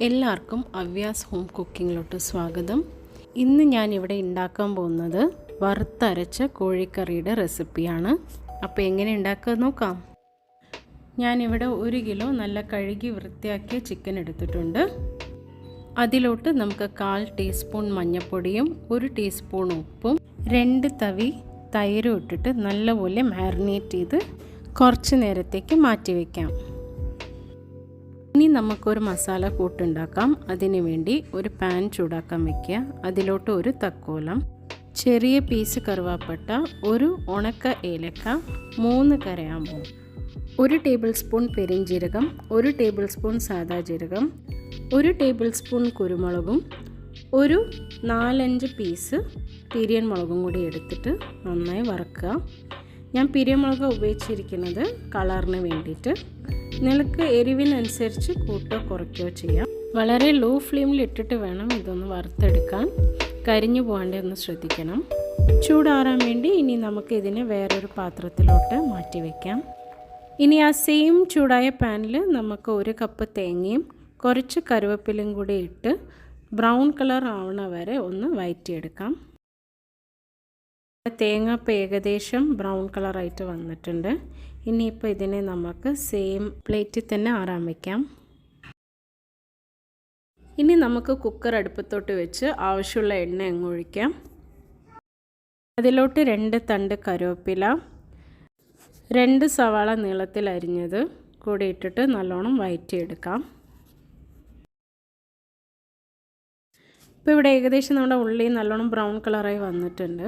എല്ലാവർക്കും അവ്യാസ് ഹോം കുക്കിങ്ങിലോട്ട് സ്വാഗതം. ഇന്ന് ഞാൻ ഇവിടെ ഉണ്ടാക്കാൻ പോകുന്നത് വറുത്തരച്ച കോഴിക്കറിയുടെ റെസിപ്പിയാണ്. അപ്പോൾ എങ്ങനെ ഉണ്ടാക്കുക നോക്കാം. ഞാനിവിടെ ഒരു കിലോ നല്ല കഴുകി വൃത്തിയാക്കിയ ചിക്കൻ എടുത്തിട്ടുണ്ട്. അതിലോട്ട് നമുക്ക് കാൽ ടീസ്പൂൺ മഞ്ഞൾപ്പൊടിയും ഒരു ടീസ്പൂൺ ഉപ്പും രണ്ട് തവി തൈരും ഇട്ടിട്ട് നല്ലപോലെ മാരിനേറ്റ് ചെയ്ത് കുറച്ച് നേരത്തേക്ക് മാറ്റി വയ്ക്കാം നമുക്കൊരു മസാല കൂട്ടുണ്ടാക്കാം. അതിനു വേണ്ടി ഒരു പാൻ ചൂടാക്കാൻ വെക്കുക. അതിലോട്ട് ഒരു തക്കോലം ചെറിയ പീസ് കറുവാപ്പട്ട ഒരു ഉണക്ക ഏലക്ക മൂന്ന് കരയാമ്പൂ ഒരു ടേബിൾ സ്പൂൺ പെരിഞ്ജീരകം ഒരു ടേബിൾ സ്പൂൺ സാദാ ജീരകം ഒരു ടേബിൾ സ്പൂൺ കുരുമുളകും ഒരു നാലഞ്ച് പീസ് തിരിയൻ മുളകും കൂടി എടുത്തിട്ട് നന്നായി വറക്കുക. ഞാൻ പിരിയമുളക് ഉപയോഗിച്ചിരിക്കുന്നത് കളറിന് വേണ്ടിയിട്ട്. നിങ്ങൾക്ക് എരിവിനനുസരിച്ച് കൂട്ടോ കുറയ്ക്കുകയോ ചെയ്യാം. വളരെ ലോ ഫ്ലെയിമിൽ ഇട്ടിട്ട് വേണം ഇതൊന്ന് വറുത്തെടുക്കാൻ. കരിഞ്ഞു പോകാണ്ട് ഒന്ന് ശ്രദ്ധിക്കണം. ചൂടാറാൻ വേണ്ടി ഇനി നമുക്ക് ഇതിനെ വേറൊരു പാത്രത്തിലോട്ട് മാറ്റി വയ്ക്കാം ഇനി ആ സെയിം ചൂടായ പാനിൽ നമുക്ക് ഒരു കപ്പ് തേങ്ങയും കുറച്ച് കരുവേപ്പിലയും കൂടി ഇട്ട് ബ്രൗൺ കളർ ആവണ വരെ ഒന്ന് വയറ്റിയെടുക്കാം. തേങ്ങ ഇപ്പോൾ ഏകദേശം ബ്രൗൺ കളറായിട്ട് വന്നിട്ടുണ്ട്. ഇനിയിപ്പോൾ ഇതിനെ നമുക്ക് സെയിം പ്ലേറ്റിൽ തന്നെ ആറാൻ വയ്ക്കാം ഇനി നമുക്ക് കുക്കർ അടുപ്പത്തോട്ട് വെച്ച് ആവശ്യമുള്ള എണ്ണ അങ്ങ് ഒഴിക്കാം. അതിലോട്ട് രണ്ട് തണ്ട് കരുവേപ്പില രണ്ട് സവാള നീളത്തിൽ അരിഞ്ഞത് കൂടി ഇട്ടിട്ട് നല്ലോണം വയറ്റിയെടുക്കാം. ഇപ്പോൾ ഇവിടെ ഏകദേശം നമ്മുടെ ഉള്ളി നല്ലോണം ബ്രൗൺ കളറായി വന്നിട്ടുണ്ട്.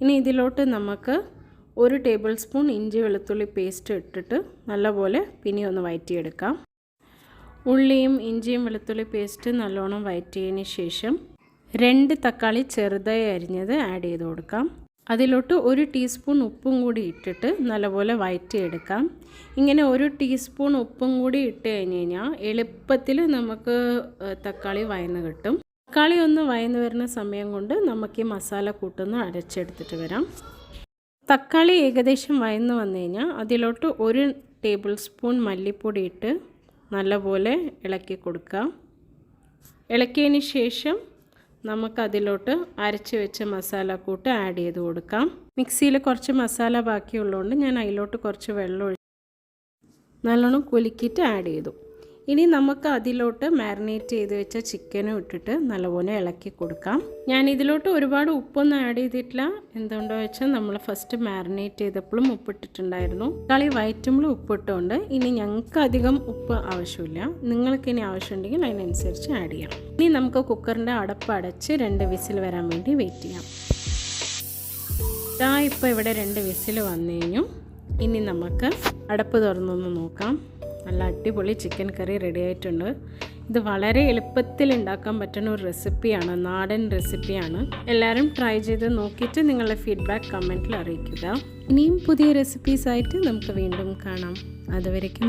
ഇനി ഇതിലോട്ട് നമുക്ക് ഒരു ടേബിൾ സ്പൂൺ ഇഞ്ചി വെളുത്തുള്ളി പേസ്റ്റ് ഇട്ടിട്ട് നല്ലപോലെ പിന്നെ ഒന്ന് വയറ്റിയെടുക്കാം. ഉള്ളിയും ഇഞ്ചിയും വെളുത്തുള്ളി പേസ്റ്റ് നല്ലോണം വയറ്റിയതിന് ശേഷം രണ്ട് തക്കാളി ചെറുതായി അരിഞ്ഞത് ആഡ് ചെയ്ത് കൊടുക്കാം. അതിലോട്ട് ഒരു ടീസ്പൂൺ ഉപ്പും കൂടി ഇട്ടിട്ട് നല്ലപോലെ വയറ്റിയെടുക്കാം. ഇങ്ങനെ ഒരു ടീസ്പൂൺ ഉപ്പും കൂടി ഇട്ട് കഴിഞ്ഞ് കഴിഞ്ഞാൽ എളുപ്പത്തിൽ നമുക്ക് തക്കാളി വയന്ന് കിട്ടും. തക്കാളി ഒന്ന് വയന്ന് വരുന്ന സമയം കൊണ്ട് നമുക്ക് ഈ മസാല കൂട്ടൊന്ന് അരച്ചെടുത്തിട്ട് വരാം. തക്കാളി ഏകദേശം വയന്ന് വന്നു കഴിഞ്ഞാൽ അതിലോട്ട് ഒരു ടേബിൾ സ്പൂൺ മല്ലിപ്പൊടി ഇട്ട് നല്ലപോലെ ഇളക്കി കൊടുക്കാം ഇളക്കിയതിന് ശേഷം നമുക്കതിലോട്ട് അരച്ച് വെച്ച മസാല കൂട്ട് ആഡ് ചെയ്ത് കൊടുക്കാം. മിക്സിയിൽ കുറച്ച് മസാല ബാക്കിയുള്ളതുകൊണ്ട് ഞാൻ അതിലോട്ട് കുറച്ച് വെള്ളം ഒഴിച്ച് നല്ലോണം കുലുക്കിയിട്ട് ആഡ് ചെയ്തു. ഇനി നമുക്ക് അതിലോട്ട് മാരിനേറ്റ് ചെയ്ത് വെച്ച ചിക്കനും ഇട്ടിട്ട് നല്ലപോലെ ഇളക്കി കൊടുക്കാം. ഞാൻ ഇതിലോട്ട് ഒരുപാട് ഉപ്പൊന്നും ആഡ് ചെയ്തിട്ടില്ല. എന്തുകൊണ്ടോ വെച്ചാൽ നമ്മൾ ഫസ്റ്റ് മാരിനേറ്റ് ചെയ്തപ്പോഴും ഉപ്പിട്ടിട്ടുണ്ടായിരുന്നു. കളി വയറ്റുമ്പോഴും ഉപ്പിട്ടുണ്ട് ഇനി ഞങ്ങൾക്ക് അധികം ഉപ്പ് ആവശ്യമില്ല. നിങ്ങൾക്ക് ഇനി ആവശ്യമുണ്ടെങ്കിൽ അതിനനുസരിച്ച് ആഡ് ചെയ്യാം. ഇനി നമുക്ക് കുക്കറിന്റെ അടപ്പ് അടച്ച് രണ്ട് വിസിൽ വരാൻ വേണ്ടി വെയിറ്റ് ചെയ്യാം. ഇതാ ഇപ്പോൾ ഇവിടെ രണ്ട് വിസിൽ വന്നു കഴിഞ്ഞു ഇനി നമുക്ക് അടപ്പ് തുറന്നൊന്ന് നോക്കാം. നല്ല അടിപൊളി ചിക്കൻ കറി റെഡി ആയിട്ടുണ്ട്. ഇത് വളരെ എളുപ്പത്തിൽ ഉണ്ടാക്കാൻ പറ്റുന്ന ഒരു റെസിപ്പിയാണ് നാടൻ റെസിപ്പിയാണ് എല്ലാവരും ട്രൈ ചെയ്ത് നോക്കിയിട്ട് നിങ്ങളുടെ ഫീഡ്ബാക്ക് കമന്റിൽ അറിയിക്കുക. ഇനിയും പുതിയ റെസിപ്പീസായിട്ട് നമുക്ക് വീണ്ടും കാണാം. അതുവരയ്ക്കും